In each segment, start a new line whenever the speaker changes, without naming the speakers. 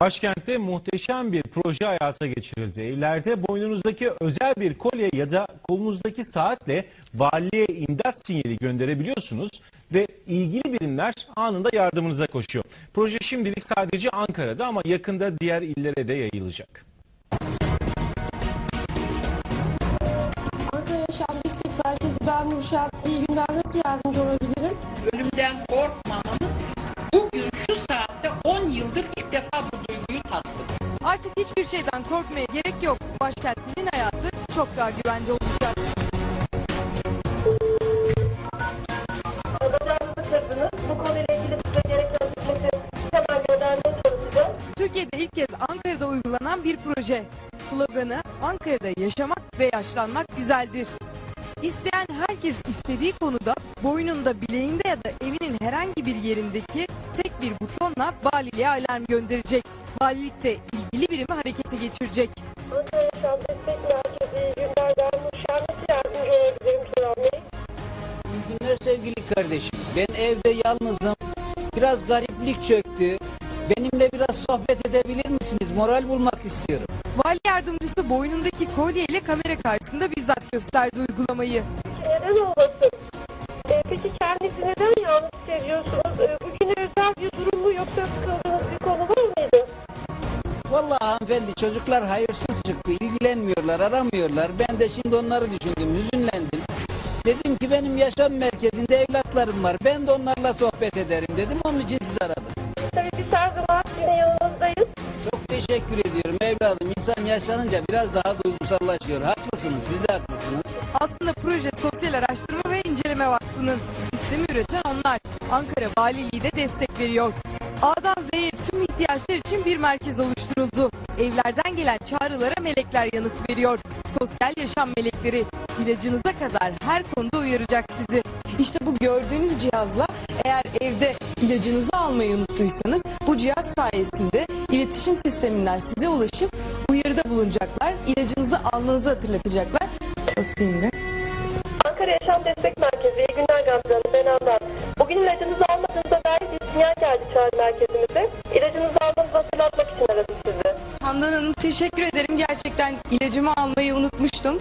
Başkentte muhteşem bir proje hayata geçirildi. Evlerde boynunuzdaki özel bir kolye ya da kolunuzdaki saatle valiliğe imdat sinyali gönderebiliyorsunuz ve ilgili birimler anında yardımınıza koşuyor. Proje şimdilik sadece Ankara'da ama yakında diğer illere de yayılacak.
Ankara Yaşam Destek Merkezi ben Nurşat. İyi günler nasıl yardımcı olabilirim?
ölümden korkmamamı
hiçbir şeyden korkmaya gerek yok. Başkentlinin hayatı çok daha güvence olacak. Türkiye'de ilk kez Ankara'da uygulanan bir proje. Sloganı Ankara'da yaşamak ve yaşlanmak güzeldir. İsteyen herkes istediği konuda boynunda, bileğinde ya da evinin herhangi bir yerindeki tek bir butonla valiliğe alarm gönderecek. Valilik de ilgili birimi harekete geçirecek.
Ankara Merkezi iyi günler ben Nurşat. Nasıl yardımcı olabilirim Turan Bey?
İyi günler sevgili kardeşim. Ben evde yalnızım. Biraz gariplik çöktü. Benimle biraz sohbet edebilir misiniz? Moral bulmak istiyorum.
Vali yardımcısı boynundaki kolye ile kamera karşısında bizzat gösterdi uygulamayı.
Neden olmasın? Ee, peki kendinizi neden yalnız hissediyorsunuz?
Vallahi hanımefendi çocuklar hayırsız çıktı. ilgilenmiyorlar, aramıyorlar. Ben de şimdi onları düşündüm, hüzünlendim. Dedim ki benim yaşam merkezinde evlatlarım var. Ben de onlarla sohbet ederim dedim. Onun için sizi aradım.
Tabii biz her zaman yine.
Çok teşekkür ediyorum evladım. İnsan yaşlanınca biraz daha duygusallaşıyor. Haklısınız, siz de haklısınız.
Aslında proje Sosyal Araştırma ve İnceleme Vakfı'nın sistemi üreten onlar. Ankara Valiliği de destek veriyor. A'dan Z'ye tüm ihtiyaçlar için bir merkez oluşturuldu. Evlerden gelen çağrılara melekler yanıt veriyor. Sosyal yaşam melekleri ilacınıza kadar her konuda uyaracak sizi. İşte bu gördüğünüz cihazla eğer evde ilacınızı almayı unuttuysanız bu cihaz sayesinde iletişim sisteminden size ulaşıp uyarıda bulunacaklar. İlacınızı almanızı hatırlatacaklar. Basayım.
Ankara Yaşam Destek Merkezi. İyi günler Gamze Hanım. Ben Handan. Bugün ilacınızı
teşekkür ederim. Gerçekten ilacımı almayı unutmuştum.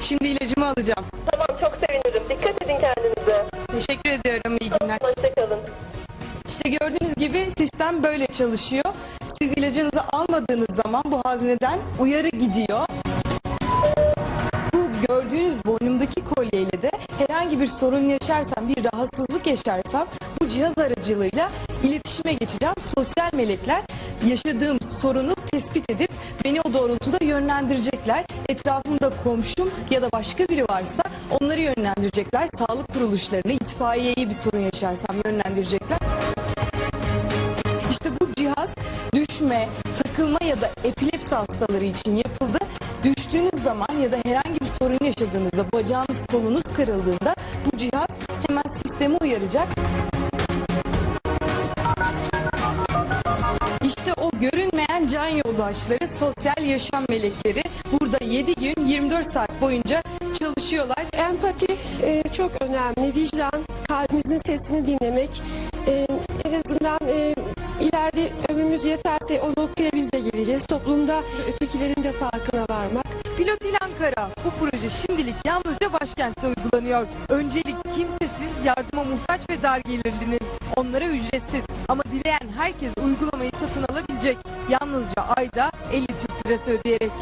Şimdi ilacımı alacağım.
Tamam çok sevinirim. Dikkat edin kendinize.
Teşekkür ediyorum. İyi günler.
Hoşçakalın.
İşte gördüğünüz gibi sistem böyle çalışıyor. Siz ilacınızı almadığınız zaman bu hazneden uyarı gidiyor. Bu gördüğünüz boynumdaki kolyeyle de herhangi bir sorun yaşarsam, bir rahatsızlık yaşarsam bu cihaz aracılığıyla iletişime geçeceğim. Sosyal melekler yaşadığım sorunu tespit edip beni o doğrultuda yönlendirecekler. Etrafımda komşum ya da başka biri varsa onları yönlendirecekler. Sağlık kuruluşlarını, itfaiyeyi bir sorun yaşarsam yönlendirecekler. İşte bu cihaz düşme, takılma ya da epilepsi hastaları için yapıldı. Düştüğünüz zaman ya da herhangi bir sorun yaşadığınızda, bacağınız kolunuz kırıldığında bu cihaz hemen sisteme uyaracak. İşte o görünmeyen can yoldaşları, sosyal yaşam melekleri burada 7 gün 24 saat boyunca çalışıyorlar.
Empati e, çok önemli. Vicdan, kalbimizin sesini dinlemek. E, en azından e, ileride ömrümüz yeterse o noktaya biz de geleceğiz. Toplumda ötekilerin de farkına varmak.
Pilot İl Ankara. Bu proje şimdilik yalnızca başkentte uygulanıyor. Öncelik kimsesiz, yardıma muhtaç ve dar gelirlinin. Onlara ücretsiz ama dileyen herkes uygulamayı satın alabilecek. Yalnızca ayda 50 Türk lirası ödeyerek.